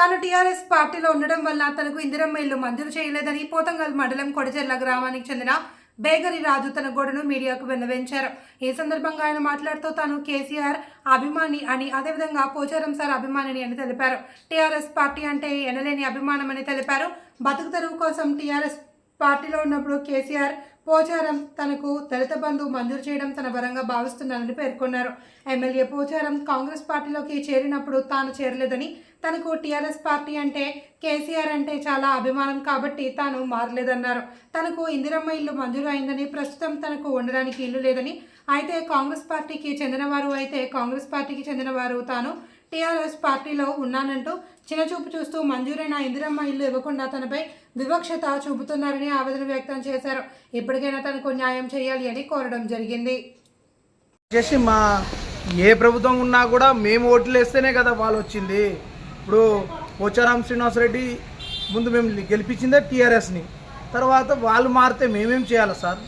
తాను టీఆర్ఎస్ పార్టీలో ఉండడం వల్ల తనకు ఇందిరమ్మ ఇల్లు మంజూరు చేయలేదని పోతంగల్ మండలం కొడచెర్ల గ్రామానికి చెందిన బేగరి రాజు తన గోడను మీడియాకు విన్నవించారు. ఈ సందర్భంగా ఆయన మాట్లాడుతూ తాను కేసీఆర్ అభిమాని అని అదేవిధంగా పోచారం సార్ అభిమానిని అని తెలిపారు. టీఆర్ఎస్ పార్టీ అంటే ఎనలేని అభిమానం అని తెలిపారు. బతుకు తెరువు కోసం టీఆర్ఎస్ పార్టీలో ఉన్నప్పుడు కేసీఆర్ పోచారం తనకు దళిత బంధు మంజూరు చేయడం తన వరంగా భావిస్తున్నానని పేర్కొన్నారు. ఎమ్మెల్యే పోచారం కాంగ్రెస్ పార్టీలోకి చేరినప్పుడు తాను చేరలేదని తనకు టీఆర్ఎస్ పార్టీ అంటే కేసీఆర్ అంటే చాలా అభిమానం కాబట్టి తాను మారలేదన్నారు. తనకు ఇందిరమ్మ ఇల్లు మంజూరు అయిందని ప్రస్తుతం తనకు ఉండడానికి ఇల్లు లేదని. అయితే కాంగ్రెస్ పార్టీకి చెందినవారు అయితే కాంగ్రెస్ పార్టీకి చెందినవారు తాను టీఆర్ఎస్ పార్టీలో ఉన్నానంటూ చిన్నచూపు చూస్తూ మంజూరైన ఇందిరమ్మ ఇల్లు ఇవ్వకుండా తనపై వివక్షత చూపుతున్నారని ఆవేదన వ్యక్తం చేశారు. ఇప్పటికైనా తనకు న్యాయం చేయాలి అని కోరడం జరిగింది. చేసి మా ఏ ప్రభుత్వం ఉన్నా కూడా మేము ఓట్లు వేస్తేనే కదా వాళ్ళు వచ్చింది. ఇప్పుడు పోచారాం శ్రీనివాసరెడ్డి ముందు మేము గెలిపించిందే టీఆర్ఎస్ని. తర్వాత వాళ్ళు మారితే మేమేం చేయాలా సార్?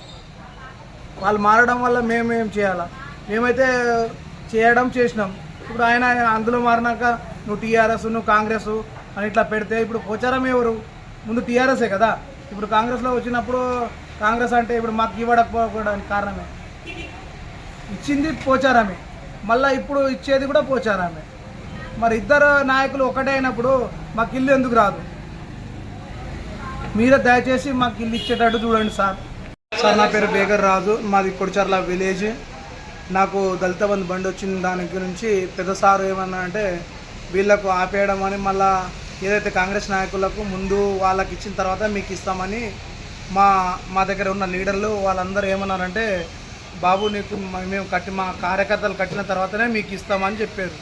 వాళ్ళు మారడం వల్ల మేమేం చేయాలా? మేమైతే చేయడం చేసినాం. ఇప్పుడు ఆయన అందులో మారినాక నువ్వు టీఆర్ఎస్ నువ్వు కాంగ్రెస్ అని ఇట్లా పెడితే ఇప్పుడు పోచారం ఎవరు? ముందు టీఆర్ఎస్ఏ కదా? ఇప్పుడు కాంగ్రెస్లో వచ్చినప్పుడు కాంగ్రెస్ అంటే ఇప్పుడు మాకు ఇవ్వడకపోవడానికి కారణమే. ఇచ్చింది పోచారామే. మళ్ళీ ఇప్పుడు ఇచ్చేది కూడా పోచారామే. మరి ఇద్దరు నాయకులు ఒకటే అయినప్పుడు మాకు ఇల్లు ఎందుకు రాదు? మీరే దయచేసి మాకు ఇల్లు ఇచ్చేటట్టు చూడండి సార్. సార్ నా పేరు బేగర్ రాజు. మాది కొడిచర్ల విలేజ్. నాకు దళిత బంధు బండి వచ్చిన దాని గురించి పెద్ద సారు ఏమన్నా అంటే వీళ్ళకు ఆపేయడం అని మళ్ళా ఏదైతే కాంగ్రెస్ నాయకులకు ముందు వాళ్ళకి ఇచ్చిన తర్వాత మీకు ఇస్తామని మా మా దగ్గర ఉన్న లీడర్లు వాళ్ళందరూ ఏమన్నారంటే బాబు నీకు మేము కట్టి మా కార్యకర్తలు కట్టిన తర్వాతనే మీకు ఇస్తామని చెప్పారు.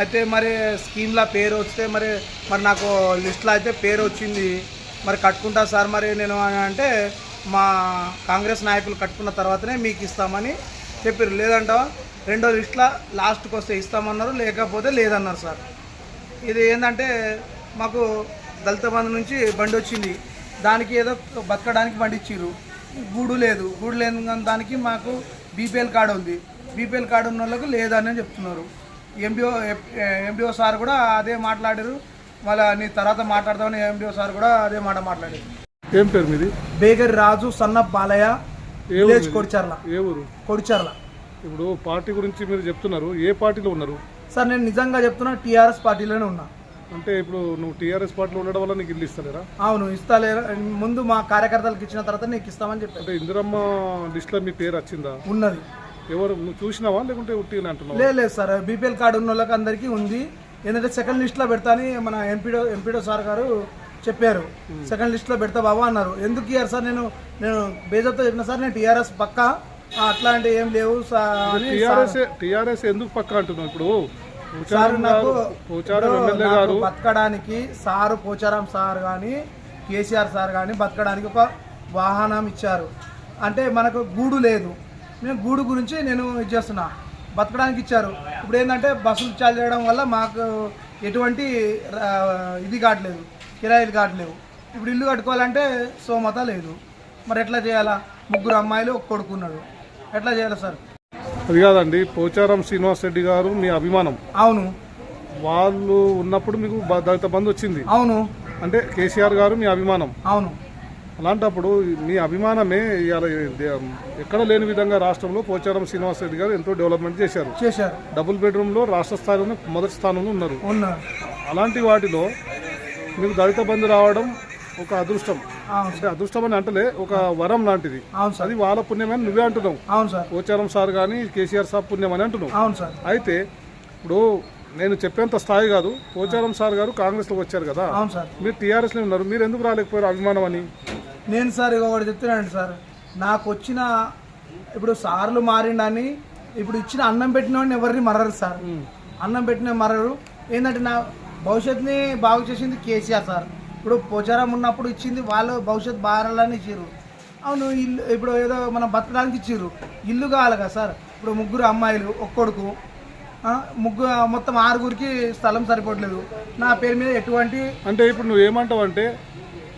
అయితే మరి స్కీమ్లో పేరు వస్తే మరి మరి నాకు లిస్ట్లో అయితే పేరు వచ్చింది మరి కట్టుకుంటా సార్ మరి నేను అని అంటే మా కాంగ్రెస్ నాయకులు కట్టుకున్న తర్వాతనే మీకు ఇస్తామని చెప్పారు లేదంట రెండో లిస్ట్లో లాస్ట్కి వస్తే ఇస్తామన్నారు లేకపోతే లేదన్నారు సార్. ఇది ఏంటంటే మాకు దళిత బంధు నుంచి బండి వచ్చింది. దానికి ఏదో బతకడానికి బండి ఇచ్చిర్రు గూడు లేదు. గూడు లేని దానికి మాకు బీపీఎల్ కార్డు ఉంది. బీపీఎల్ కార్డు ఉన్న వాళ్ళకు లేదని చెప్తున్నారు. ఎండిఓ ఎండిఓ సార్ కూడా అదే మాట్లాడారు. వాళ్ళ నీ తర్వాత మాట్లాడదామని ఎండిఓ సార్ కూడా అదే మాట మాట్లాడారు. ఏం పేరు మీది? బేగర్ రాజు సన్న బాలయ్య విలేజ్? కొడిచర్ల. ఏ ఊరు? కొడిచర్ల. ఇప్పుడు పార్టీ గురించి మీరు చెప్తున్నారు. ఏ పార్టీలో ఉన్నారు? సార్ నేను నిజంగా చెప్తున్నా టీఆర్ఎస్ పార్టీలోనే ఉన్నా. అంటే ఇప్పుడు నువ్వు టీఆర్ఎస్ పార్టీలో ఉండడం వల్ల నీకు ఇల్లు ఇస్తలేరా? అవును ఇస్తాలే ముందు మా కార్యకర్తలకు ఇచ్చిన తర్వాత నీకు ఇస్తామని చెప్పారు. అంటే ఇందిరమ్మ లిస్ట్లో మీ పేరు వచ్చిందా? ఉన్నది. ఎవరు చూసినావా? లేకుంటే ఉట్టిగానే అంటున్నావా? లేదు లేదు సార్ బీపీఎల్ కార్డు ఉన్న వాళ్ళకి అందరికీ ఉంది. ఏంటంటే సెకండ్ లిస్ట్లో పెడతా అని మన ఎంపీడో ఎంపీడో సార్ గారు చెప్పారు. సెకండ్ లిస్ట్లో పెడతా బాబా అన్నారు. ఎందుకు ఇయ్యారు సార్? నేను నేను బేజప్తో చెప్పిన సార్ నేను టీఆర్ఎస్ పక్క. అట్లాంటి ఏం లేవు టీఆర్ఎస్ టీఆర్ఎస్ ఎందుకు పక్క అంటున్నావు ఇప్పుడు? సార్ నాకు నాకు బతకడానికి సారు పోచారం సార్ కానీ కేసీఆర్ సార్ కానీ బతకడానికి ఒక వాహనం ఇచ్చారు. అంటే మనకు గూడు లేదు. నేను గూడు గురించి నేను ఇది చేస్తున్నా. బతకడానికి ఇచ్చారు. ఇప్పుడు ఏంటంటే బస్సులు చాలు చేయడం వల్ల మాకు ఎటువంటి ఇది కావట్లేదు. కిరాయిలు కావట్లేవు. ఇప్పుడు ఇల్లు కట్టుకోవాలంటే సోమత లేదు. మరి ఎట్లా చేయాలా? ముగ్గురు అమ్మాయిలు ఒక కొడుకున్నాడు ఎట్లా చేయాలి సార్? అది కాదండి పోచారం శ్రీనివాస్ రెడ్డి గారు మీ అభిమానం. అవును. వాళ్ళు ఉన్నప్పుడు మీకు దళిత బంధు వచ్చింది. అవును. అంటే కేసీఆర్ గారు మీ అభిమానం. అవును. అలాంటప్పుడు మీ అభిమానమే ఇవాళ ఎక్కడ లేని విధంగా రాష్ట్రంలో పోచారం శ్రీనివాస్ రెడ్డి గారు ఎంతో డెవలప్మెంట్ చేశారు. చేశారు. డబుల్ బెడ్రూమ్లో రాష్ట్ర స్థాయిలోనే మొదటి స్థానంలో ఉన్నారు. అలాంటి వాటిలో మీకు దళిత బంధు రావడం ఒక అదృష్టం. అంటే అదృష్టం అని అంటలే ఒక వరం లాంటిది. అవును సార్. అది వాళ్ళ పుణ్యం అని నువ్వే అంటున్నావు. అవును సార్. పోచారం సార్ కానీ కేసీఆర్ సార్ పుణ్యం అని అంటున్నావు. అవును సార్. అయితే ఇప్పుడు నేను చెప్పేంత స్థాయి కాదు పోచారం సార్ గారు కాంగ్రెస్లోకి వచ్చారు కదా. అవును సార్. మీరు టీఆర్ఎస్లో ఉన్నారు. మీరు ఎందుకు రాలేకపోయారు అభిమానం అని? నేను సార్ ఒకటి చెప్తున్నాను సార్. నాకు వచ్చిన ఇప్పుడు సార్లు మారిండని ఇప్పుడు ఇచ్చిన అన్నం పెట్టిన వాడిని ఎవరిని మరరు సార్. అన్నం పెట్టిన మరరు. ఏంటంటే నా భవిష్యత్తుని బాగు చేసింది కేసీఆర్ సార్. ఇప్పుడు పోచారం ఉన్నప్పుడు ఇచ్చింది వాళ్ళు భవిష్యత్తు బారాలని ఇచ్చారు అవును ఇల్లు ఇప్పుడు ఏదో మనం బతకడానికి ఇచ్చిర్రు. ఇల్లు కావాలి కదా సార్. ఇప్పుడు ముగ్గురు అమ్మాయిలు ఒక్కొడుకు ముగ్గురు మొత్తం ఆరుగురికి స్థలం సరిపోవట్లేదు. నా పేరు మీద ఎటువంటి అంటే ఇప్పుడు నువ్వు ఏమంటావు అంటే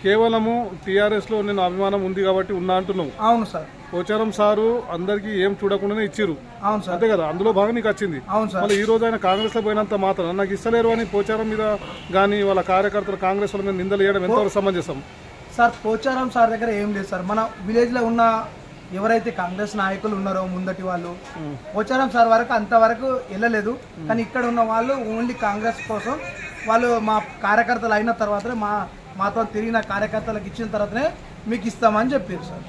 కేవలము టీఆర్ఎస్లో నేను అభిమానం ఉంది కాబట్టి ఉన్నా అంటున్నావు. అవును సార్. పోచారం సారు అందరికీ ఏం చూడకుండానే ఇచ్చిర్రు. అవును సార్. అంతే కదా? అందులో భాగం నీకు వచ్చింది. అవును సార్. మళ్ళీ ఈ రోజు ఆయన కాంగ్రెస్లో పోయినంత మాత్రం నాకు ఇస్తలేరు అని పోచారం మీద కానీ వాళ్ళ కార్యకర్తలు కాంగ్రెస్ వాళ్ళ మీద నిందలు చేయడం ఎంతవరకు సమంజసం. సార్ పోచారం సార్ దగ్గర ఏం లేదు సార్. మన విలేజ్లో ఉన్న ఎవరైతే కాంగ్రెస్ నాయకులు ఉన్నారో ముందటి వాళ్ళు పోచారం సార్ వరకు అంతవరకు వెళ్ళలేదు. కానీ ఇక్కడ ఉన్న వాళ్ళు ఓన్లీ కాంగ్రెస్ కోసం వాళ్ళు మా కార్యకర్తలు అయిన తర్వాతనే మా మాతో తిరిగిన కార్యకర్తలకు ఇచ్చిన తర్వాతనే మీకు ఇస్తామని చెప్పారు సార్.